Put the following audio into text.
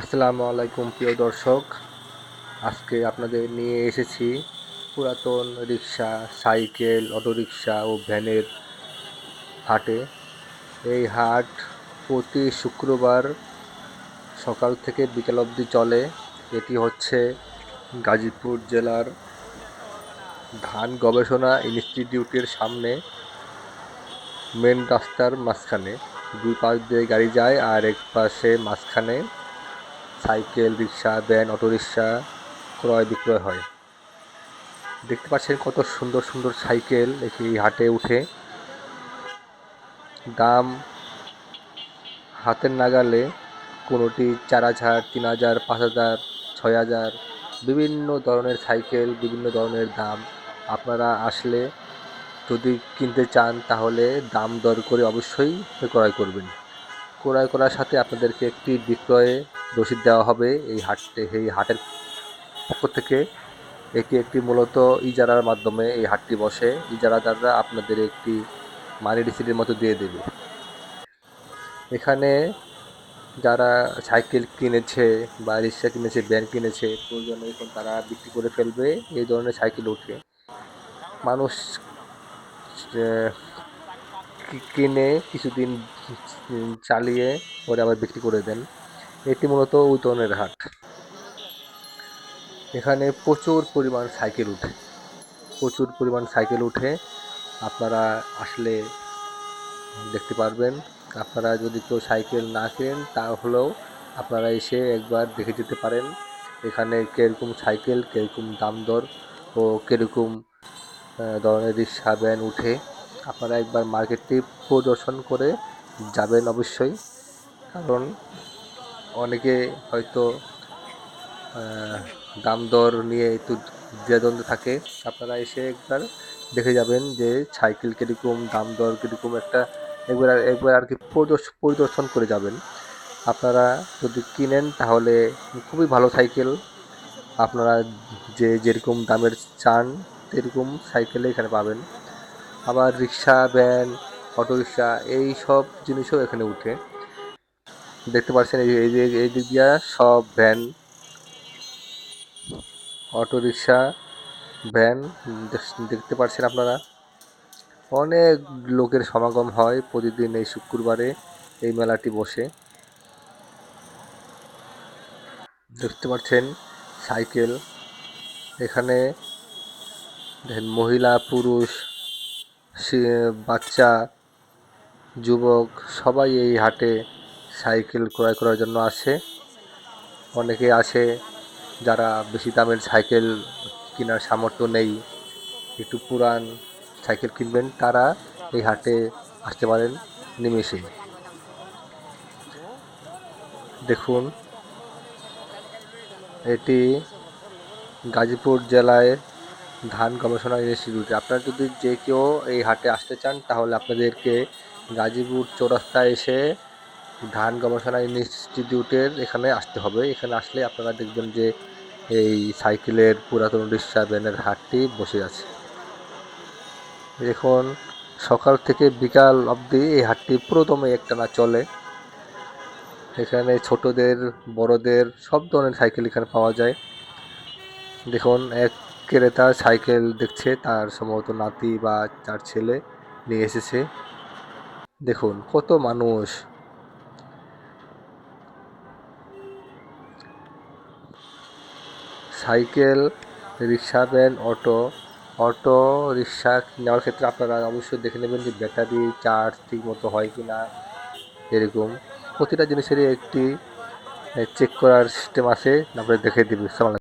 আসসালামু আলাইকুম, প্রিয় দর্শক। আজকে আপনাদের নিয়ে এসেছি পুরাতন রিক্সা, সাইকেল অটোরিকশা ও ভ্যানের হাটে। এই হাট প্রতি শুক্রবার সকাল থেকে বিকেল অবধি চলে। এটি হচ্ছে গাজীপুর জেলার ধান গবেষণা ইনস্টিটিউটের সামনে। মেন রাস্তার মাঝখানে দুই পাশ দিয়ে গাড়ি যায় আর এক পাশে মাঝখানে সাইকেল, রিক্সা, ভ্যান, অটোরিকশা ক্রয় বিক্রয় হয়। দেখতে পাচ্ছেন কত সুন্দর সুন্দর সাইকেল এই হাটে উঠে। দাম হাতের নাগালে কোনোটি চার হাজার, তিন হাজার, পাঁচ হাজার, ছয় হাজার, বিভিন্ন ধরনের সাইকেল, বিভিন্ন ধরনের দাম। আপনারা আসলে যদি কিনতে চান তাহলে দাম দর করে অবশ্যই ক্রয় করবেন। ক্রয় করার সাথে আপনাদেরকে একটি বিক্রয়ে রসিদ দেওয়া হবে এই হাটে, এই হাটের পক্ষ থেকে। এটি একটি মূলত ইজারার মাধ্যমে এই হাটটি বসে। ইজারা ইজারাদাররা আপনাদের একটি মানি রিসিটের মতো দিয়ে দেবে। এখানে যারা সাইকেল কিনেছে বা রিক্সা কিনেছে, ভ্যান কিনেছে, প্রয়োজনে এখন তারা বিক্রি করে ফেলবে। এই ধরনের সাইকেল উঠে মানুষ কিনে কিছুদিন চালিয়ে পরে আবার বিক্রি করে দেন। এটি মূলত ধরনের হাট। এখানে প্রচুর পরিমাণ সাইকেল উঠে। প্রচুর পরিমাণ সাইকেল উঠে। আপনারা আসলে দেখতে পারবেন। আপনারা যদি কেউ সাইকেল না কেনেন, তাহলেও আপনারা এসে একবার দেখে যেতে পারেন। এখানে কীরকম সাইকেল, কীরকম দাম দর ও কীরকম ধরনের রিক্সা, ভ্যান উঠে। আপনারা একবার মার্কেটটি পরিদর্শন করে যাবেন অবশ্যই। কারণ অনেকে হয়তো দাম দর নিয়ে একটু দ্বিধাদ্বন্দ্ব থাকে। আপনারা এসে একবার দেখে যাবেন যে সাইকেল কীরকম, দাম দর কীরকম একটা, একবার একবার আর কি পরিদর্শ- পরিদর্শন করে যাবেন। আপনারা যদি কিনেন তাহলে খুবই ভালো সাইকেল। আপনারা যে যেরকম দামের চান সেরকম সাইকেলে এখানে পাবেন। আবার রিক্সা, ভ্যান অটো রিক্সা এই সব জিনিসও এখানে উঠে। দেখতে পাচ্ছেন এই এই দিক দিয়া সব ভ্যান অটো রিক্সা ভ্যান দেখতে পাচ্ছেন আপনারা? অনেক লোকের সমাগম হয় প্রতিদিন এই শুক্রবারে এই মেলাটি বসে। দেখতে পাচ্ছেন সাইকেল, এখানে মহিলা, পুরুষ সে- বাচ্চা, যুবক, সবাই এই হাটে সাইকেল ক্রয় করার জন্য আসে। অনেকে আসে যারা বেশি দামের সাইকেল কেনার সামর্থ্য নেই, একটু পুরান সাইকেল কিনবেন, তারা এই হাটে আসতে পারেন নিমেষে। দেখুন, এটি গাজীপুর জেলায় ধান গবেষণা ইনস্টিটিউট আপনারা যদি যে কেউ এই হাটে আসতে চান, তাহলে আপনাদেরকে গাজীপুর চৌরাস্তায় এসে ধান গবেষণা ইনস্টিটিউটের এখানে আসতে হবে। এখানে আসলে আপনারা দেখবেন যে এই সাইকেলের পুরাতন রিক্সা ভ্যানের হাটটি বসে আছে। এখন সকাল থেকে বিকাল অবধি এই হাটটি পুরোদমে একটানা চলে। এখানে ছোটদের, বড়দের সব ধরনের সাইকেল এখানে পাওয়া যায়। দেখুন, এক ক্রেতা সাইকেল দেখছে, তার সম্ভবত নাতি বা তার ছেলে নিয়ে এসেছে। দেখুন, কত মানুষ। Cycle, rickshaw, van, auto auto, rickshaw নেওয়ার ক্ষেত্রে আপনারা অবশ্যই দেখে নেবেন যে ব্যাটারি চার্জ ঠিক মতো হয় কি না, এরকম। প্রতিটা জিনিসেরই একটি চেক করার সিস্টেম আছে আপনাদের দেখে দিবে।